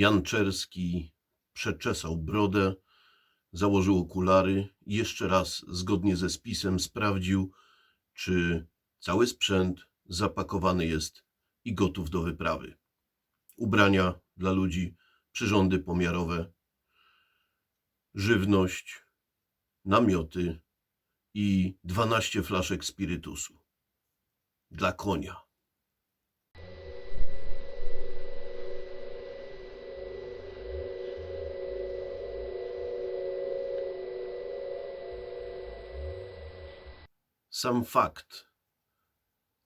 Jan Czerski przeczesał brodę, założył okulary i jeszcze raz, zgodnie ze spisem, sprawdził, czy cały sprzęt zapakowany jest i gotów do wyprawy. Ubrania dla ludzi, przyrządy pomiarowe, żywność, namioty i 12 flaszek spirytusu. Dla konia. Sam fakt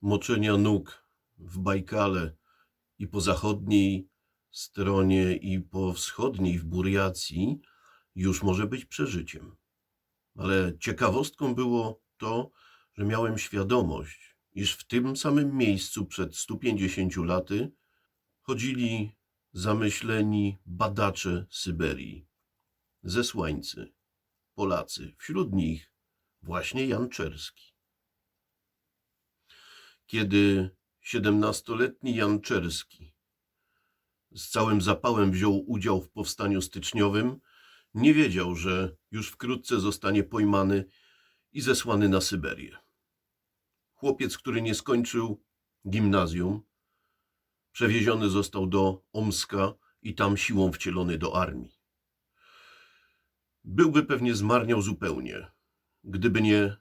moczenia nóg w Bajkale i po zachodniej stronie i po wschodniej w Burjacji już może być przeżyciem. Ale ciekawostką było to, że miałem świadomość, iż w tym samym miejscu przed 150 laty chodzili zamyśleni badacze Syberii, zesłańcy, Polacy, wśród nich właśnie Jan Czerski. Kiedy siedemnastoletni Jan Czerski z całym zapałem wziął udział w powstaniu styczniowym, nie wiedział, że już wkrótce zostanie pojmany i zesłany na Syberię. Chłopiec, który nie skończył gimnazjum, przewieziony został do Omska i tam siłą wcielony do armii. Byłby pewnie zmarniał zupełnie, gdyby nie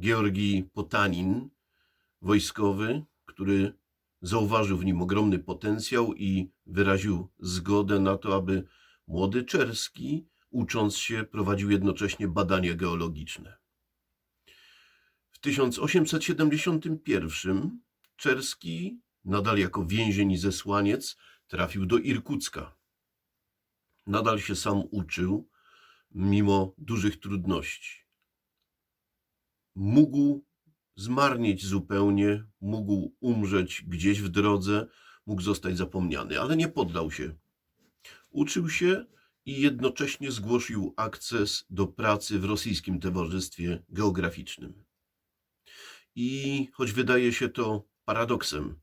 Georgi Potanin, wojskowy, który zauważył w nim ogromny potencjał i wyraził zgodę na to, aby młody Czerski, ucząc się, prowadził jednocześnie badania geologiczne. W 1871 Czerski, nadal jako więzień i zesłaniec, trafił do Irkucka. Nadal się sam uczył, mimo dużych trudności. Mógł zmarnieć zupełnie, mógł umrzeć gdzieś w drodze, mógł zostać zapomniany, ale nie poddał się. Uczył się i jednocześnie zgłosił akces do pracy w Rosyjskim Towarzystwie Geograficznym. I choć wydaje się to paradoksem,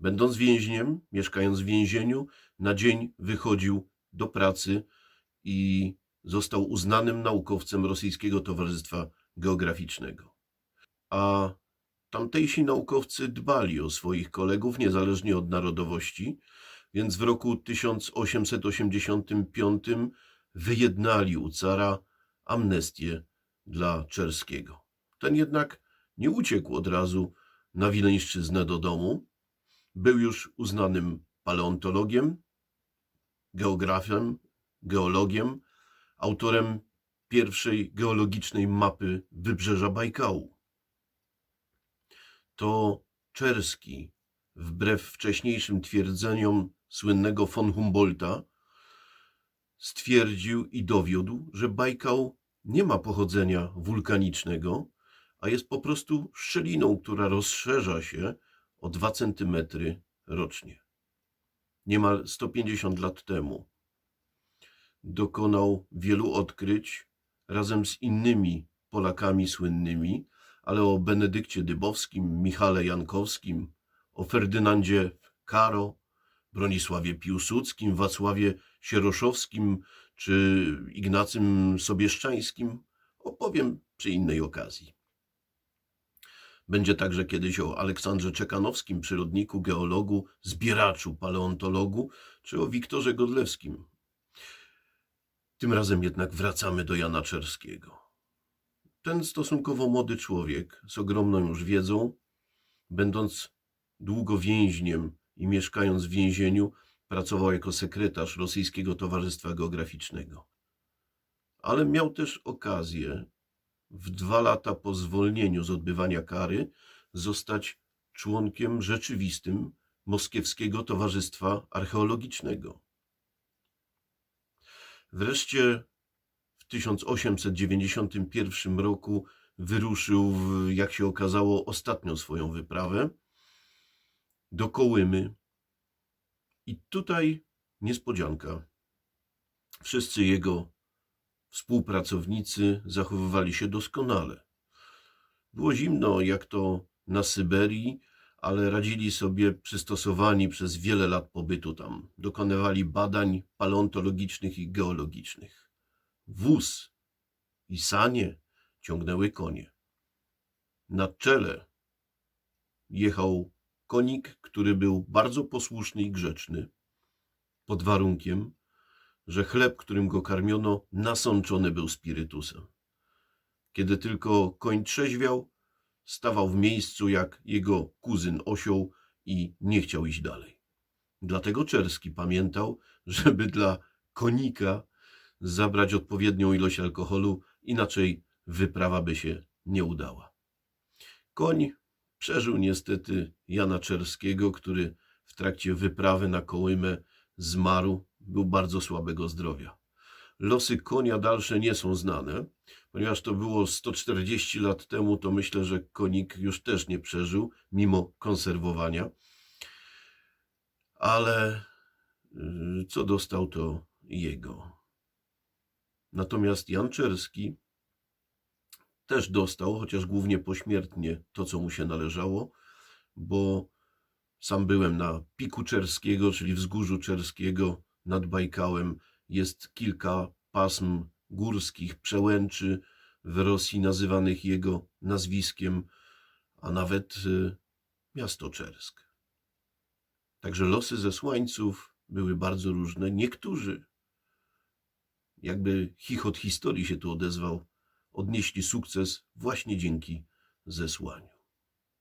będąc więźniem, mieszkając w więzieniu, na dzień wychodził do pracy i został uznanym naukowcem Rosyjskiego Towarzystwa Geograficznego a tamtejsi naukowcy dbali o swoich kolegów niezależnie od narodowości, więc w roku 1885 wyjednali u cara amnestię dla Czerskiego. Ten jednak nie uciekł od razu na Wileńszczyznę do domu. Był już uznanym paleontologiem, geografem, geologiem, autorem pierwszej geologicznej mapy wybrzeża Bajkału to Czerski, wbrew wcześniejszym twierdzeniom słynnego von Humboldta, stwierdził i dowiódł, że Bajkał nie ma pochodzenia wulkanicznego, a jest po prostu szczeliną, która rozszerza się o 2 cm rocznie. Niemal 150 lat temu dokonał wielu odkryć razem z innymi Polakami słynnymi, ale o Benedykcie Dybowskim, Michale Jankowskim, o Ferdynandzie Karo, Bronisławie Piłsudskim, Wacławie Sieroszowskim czy Ignacym Sobieszczańskim opowiem przy innej okazji. Będzie także kiedyś o Aleksandrze Czekanowskim, przyrodniku, geologu, zbieraczu, paleontologu, czy o Wiktorze Godlewskim. Tym razem jednak wracamy do Jana Czerskiego. Ten stosunkowo młody człowiek z ogromną już wiedzą, będąc długo więźniem i mieszkając w więzieniu, pracował jako sekretarz Rosyjskiego Towarzystwa Geograficznego. Ale miał też okazję w dwa lata po zwolnieniu z odbywania kary zostać członkiem rzeczywistym Moskiewskiego Towarzystwa Archeologicznego. Wreszcie 1891 roku wyruszył, w, jak się okazało, ostatnią swoją wyprawę do Kołymy. I tutaj niespodzianka. Wszyscy jego współpracownicy zachowywali się doskonale. Było zimno, jak to na Syberii, ale radzili sobie przystosowani przez wiele lat pobytu tam. Dokonywali badań paleontologicznych i geologicznych. Wóz i sanie ciągnęły konie. Na czele jechał konik, który był bardzo posłuszny i grzeczny, pod warunkiem, że chleb, którym go karmiono, nasączony był spirytusem. Kiedy tylko koń trzeźwiał, stawał w miejscu jak jego kuzyn osioł i nie chciał iść dalej. Dlatego Czerski pamiętał, żeby dla konika zabrać odpowiednią ilość alkoholu, inaczej wyprawa by się nie udała. Koń przeżył niestety Jana Czerskiego, który w trakcie wyprawy na Kołymę zmarł, był bardzo słabego zdrowia. Losy konia dalsze nie są znane, ponieważ to było 140 lat temu, to myślę, że konik już też nie przeżył, mimo konserwowania. Ale y, co dostał, to jego. Natomiast Jan Czerski też dostał, chociaż głównie pośmiertnie, to, co mu się należało, bo sam byłem na Piku Czerskiego, czyli wzgórzu Czerskiego nad Bajkałem. Jest kilka pasm górskich, przełęczy w Rosji nazywanych jego nazwiskiem, a nawet y, miasto Czersk. Także losy zesłańców były bardzo różne. Niektórzy, jakby chichot historii się tu odezwał, odnieśli sukces właśnie dzięki zesłaniu.